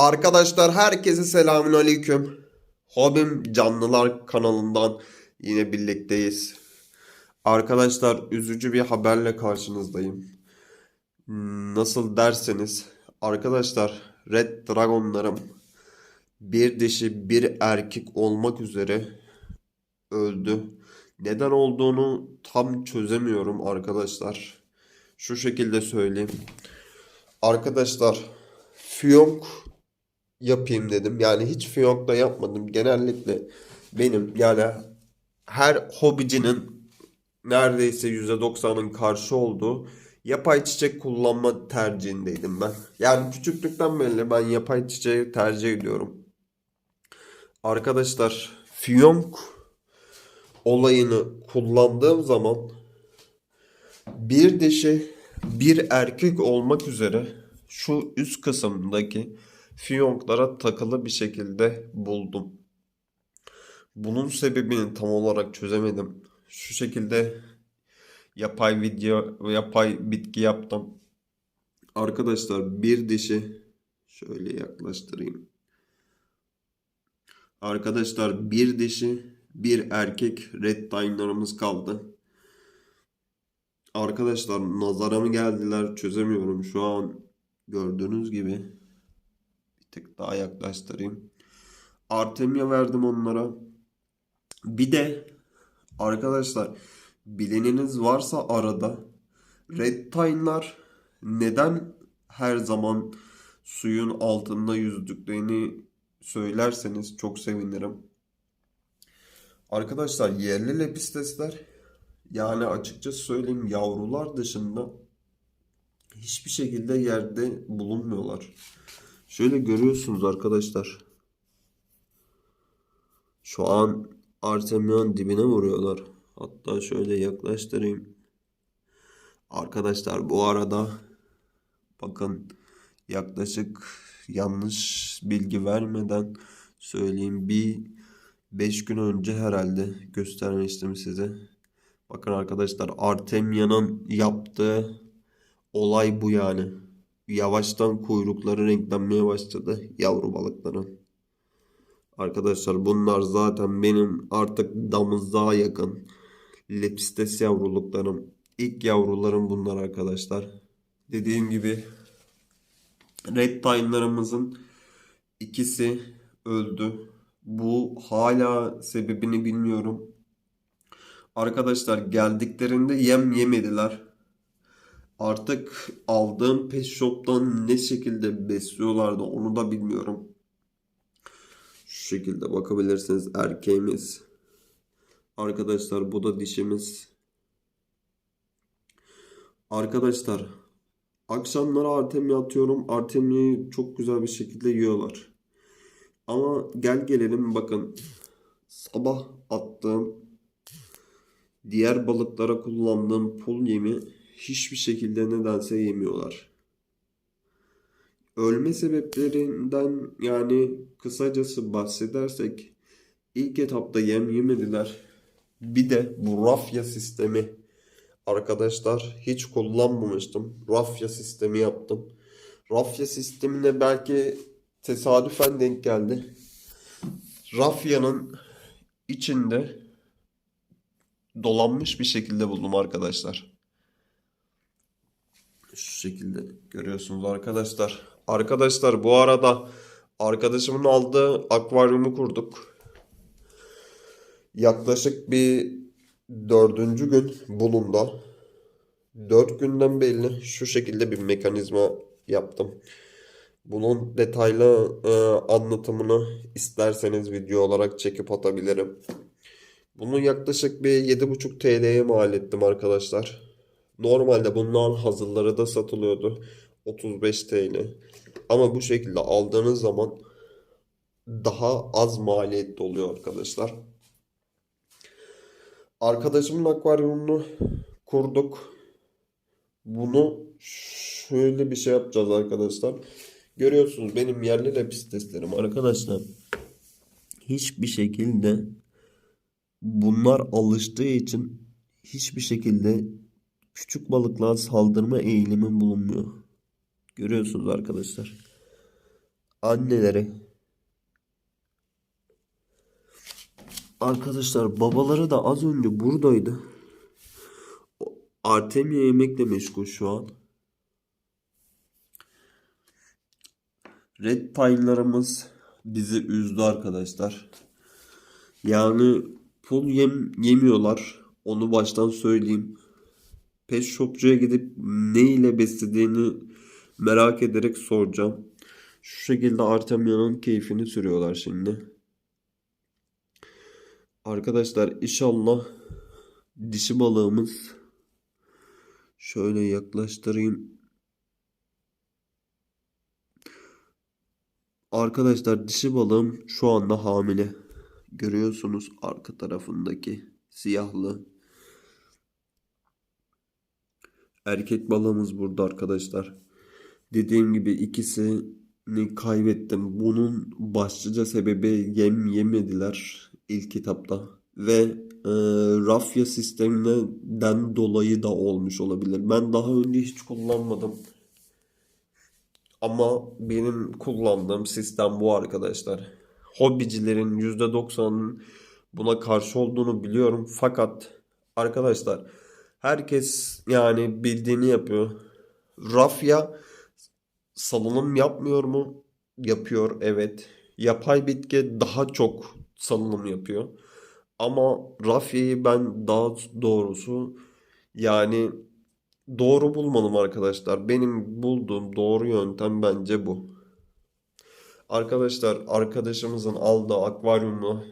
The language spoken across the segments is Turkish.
Arkadaşlar herkese selamün aleyküm. Hobim Canlılar kanalından yine birlikteyiz. Arkadaşlar üzücü bir haberle karşınızdayım. Nasıl derseniz arkadaşlar Red Dragon'larım bir dişi bir erkek olmak üzere öldü. Neden olduğunu tam çözemiyorum arkadaşlar. Şu şekilde söyleyeyim. Arkadaşlar fiyonk yapayım dedim. Yani hiç fiyonk da yapmadım. Genellikle benim yani her hobicinin neredeyse %90'ın karşı olduğu yapay çiçek kullanma tercihindeydim ben. Yani küçüklükten beri ben yapay çiçeği tercih ediyorum. Arkadaşlar fiyonk olayını kullandığım zaman bir dişi bir erkek olmak üzere şu üst kısımdaki fiyonklara takılı bir şekilde buldum. Bunun sebebini tam olarak çözemedim. Şu şekilde yapay video yapay bitki yaptım. Arkadaşlar bir dişi şöyle yaklaştırayım. Arkadaşlar bir dişi bir erkek red tine'larımız kaldı. Arkadaşlar nazara mı geldiler çözemiyorum şu an gördüğünüz gibi. Tık daha yaklaştırayım. Artemia verdim onlara. Bir de arkadaşlar bileniniz varsa arada Red Tine'lar neden her zaman suyun altında yüzdüklerini söylerseniz çok sevinirim. Arkadaşlar yerli lepistesler yani açıkçası söyleyeyim yavrular dışında hiçbir şekilde yerde bulunmuyorlar. Şöyle görüyorsunuz arkadaşlar. Şu an Artemion dibine vuruyorlar. Hatta şöyle yaklaştırayım. Arkadaşlar bu arada bakın yaklaşık yanlış bilgi vermeden söyleyeyim bir 5 gün önce herhalde göstermiştim size. Bakın arkadaşlar Artemia'nın yaptığı olay bu yani. Yavaştan kuyrukları renklenmeye başladı yavru balıkların. Arkadaşlar bunlar zaten benim artık damızlığa yakın lepistes yavruluklarım. İlk yavrularım bunlar arkadaşlar. Dediğim gibi red tine'larımızın ikisi öldü. Bu hala sebebini bilmiyorum. Arkadaşlar geldiklerinde yem yemediler. Artık aldığım pet shop'tan ne şekilde besliyorlardı onu da bilmiyorum. Şu şekilde bakabilirsiniz erkeğimiz. Arkadaşlar bu da dişimiz. Arkadaşlar akşamları Artemia atıyorum. Artemia'yı çok güzel bir şekilde yiyorlar. Ama gel gelelim bakın. Sabah attığım diğer balıklara kullandığım pul yemi hiçbir şekilde nedense yemiyorlar. Ölme sebeplerinden yani kısacası bahsedersek ilk etapta yem yemediler. Bir de bu rafya sistemi arkadaşlar hiç kullanmamıştım. Rafya sistemi yaptım. Rafya sistemine belki tesadüfen denk geldi. Rafyanın içinde dolanmış bir şekilde buldum arkadaşlar. Şu şekilde görüyorsunuz arkadaşlar. Arkadaşlar bu arada arkadaşımın aldığı akvaryumu kurduk. Yaklaşık bir dördüncü gün bulunda. Dört günden belli şu şekilde bir mekanizma yaptım. Bunun detaylı e, anlatımını isterseniz video olarak çekip atabilirim. Bunu yaklaşık bir 7,5 TL'ye mal ettim arkadaşlar. Normalde bunların hazırları da satılıyordu. 35 TL. Ama bu şekilde aldığınız zaman daha az maliyetli oluyor arkadaşlar. Arkadaşımın akvaryumunu kurduk. Bunu şöyle bir şey yapacağız arkadaşlar. Görüyorsunuz benim yerli lepisteslerim arkadaşlar. Hiçbir şekilde bunlar alıştığı için hiçbir şekilde küçük balıklara saldırma eğilimi bulunmuyor. Görüyorsunuz arkadaşlar. anneleri arkadaşlar babaları da az önce buradaydı. Artemia yemekle meşgul şu an. Red Pine'larımız bizi üzdü arkadaşlar. Yani pul yem yemiyorlar. Onu baştan söyleyeyim. Pet shopçuya gidip ne ile beslediğini merak ederek soracağım. Şu şekilde Artemia'nın keyfini sürüyorlar şimdi. Arkadaşlar inşallah dişi balığımız şöyle yaklaştırayım. Arkadaşlar dişi balığım şu anda hamile. Görüyorsunuz arka tarafındaki siyahlı. Erkek balığımız burada arkadaşlar. Dediğim gibi ikisini kaybettim. Bunun başlıca sebebi yem yemediler ilk etapta. Ve e, rafya sisteminden dolayı da olmuş olabilir. Ben daha önce hiç kullanmadım. Ama benim kullandığım sistem bu arkadaşlar. Hobicilerin %90'ının buna karşı olduğunu biliyorum. Fakat arkadaşlar herkes yani bildiğini yapıyor. Rafya salınım yapmıyor mu? Yapıyor evet. Yapay bitki daha çok salınım yapıyor. Ama rafyayı ben daha doğrusu yani doğru bulmadım arkadaşlar. Benim bulduğum doğru yöntem bence bu. Arkadaşlar arkadaşımızın aldığı akvaryumu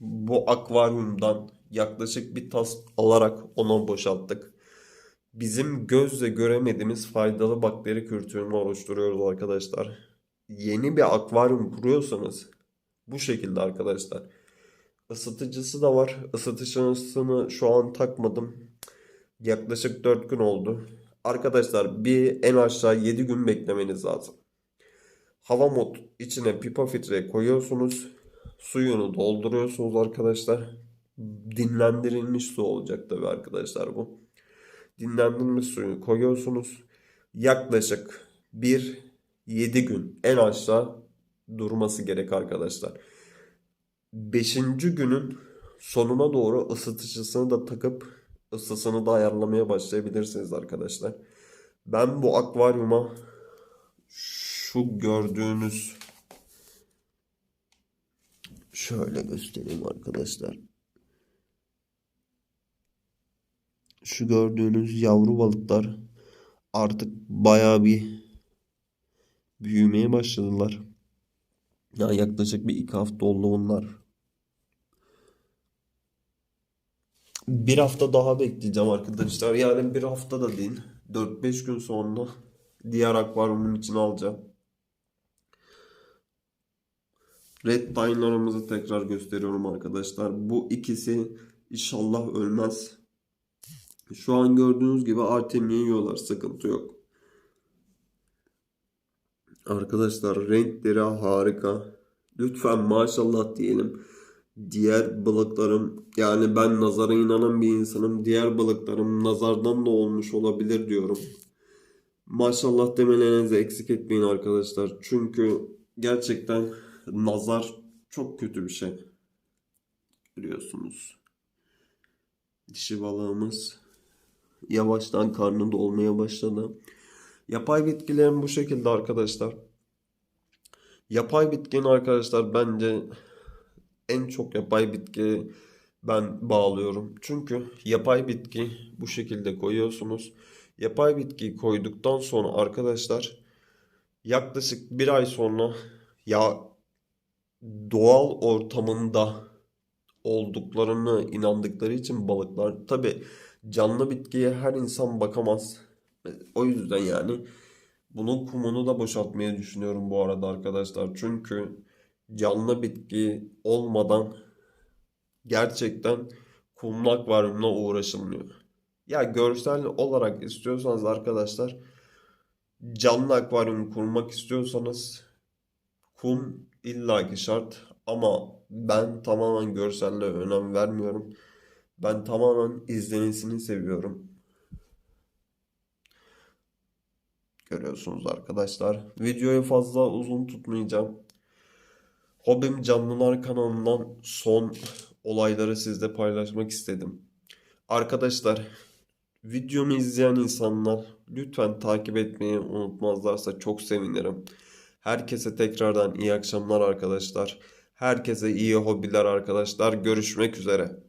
bu akvaryumdan yaklaşık bir tas alarak ona boşalttık. Bizim gözle göremediğimiz faydalı bakteri kültürünü oluşturuyoruz arkadaşlar. Yeni bir akvaryum kuruyorsanız bu şekilde arkadaşlar. Isıtıcısı da var. Isıtıcısını şu an takmadım. Yaklaşık 4 gün oldu. Arkadaşlar bir en aşağı 7 gün beklemeniz lazım. Hava mod içine pipa filtre koyuyorsunuz. Suyunu dolduruyorsunuz arkadaşlar. Dinlendirilmiş su olacak tabii arkadaşlar bu. Dinlendirilmiş suyu koyuyorsunuz. Yaklaşık 1-7 gün en aşağı durması gerek arkadaşlar. 5. günün sonuna doğru ısıtıcısını da takıp ısısını da ayarlamaya başlayabilirsiniz arkadaşlar. Ben bu akvaryuma şu gördüğünüz şöyle göstereyim arkadaşlar. Şu gördüğünüz yavru balıklar artık bayağı bir büyümeye başladılar. Ya yaklaşık bir iki hafta oldu bunlar. Bir hafta daha bekleyeceğim arkadaşlar. Yani bir hafta da değil. 4-5 gün sonra diğer akvaryumun içine alacağım. Red Pine'larımızı tekrar gösteriyorum arkadaşlar. Bu ikisi inşallah ölmez. Şu an gördüğünüz gibi Artemia yiyorlar. Sıkıntı yok. Arkadaşlar renkleri harika. Lütfen maşallah diyelim. Diğer balıklarım yani ben nazara inanan bir insanım. Diğer balıklarım nazardan da olmuş olabilir diyorum. Maşallah demelerinizi eksik etmeyin arkadaşlar. Çünkü gerçekten nazar çok kötü bir şey. Görüyorsunuz. Dişi balığımız yavaştan karnı dolmaya başladı. Yapay bitkilerin bu şekilde arkadaşlar. Yapay bitkinin arkadaşlar bence en çok yapay bitki ben bağlıyorum. Çünkü yapay bitki bu şekilde koyuyorsunuz. Yapay bitkiyi koyduktan sonra arkadaşlar yaklaşık bir ay sonra ya doğal ortamında olduklarını inandıkları için balıklar tabi canlı bitkiye her insan bakamaz. O yüzden yani bunun kumunu da boşaltmayı düşünüyorum bu arada arkadaşlar. Çünkü canlı bitki olmadan gerçekten kumlu akvaryumla uğraşılmıyor. Ya görsel olarak istiyorsanız arkadaşlar canlı akvaryum kurmak istiyorsanız kum illaki şart ama ben tamamen görselliğe önem vermiyorum. Ben tamamen izlenisini seviyorum. görüyorsunuz arkadaşlar. Videoyu fazla uzun tutmayacağım. Hobim Canlılar kanalından son olayları sizle paylaşmak istedim. Arkadaşlar videomu izleyen insanlar lütfen takip etmeyi unutmazlarsa çok sevinirim. Herkese tekrardan iyi akşamlar arkadaşlar. Herkese iyi hobiler arkadaşlar. Görüşmek üzere.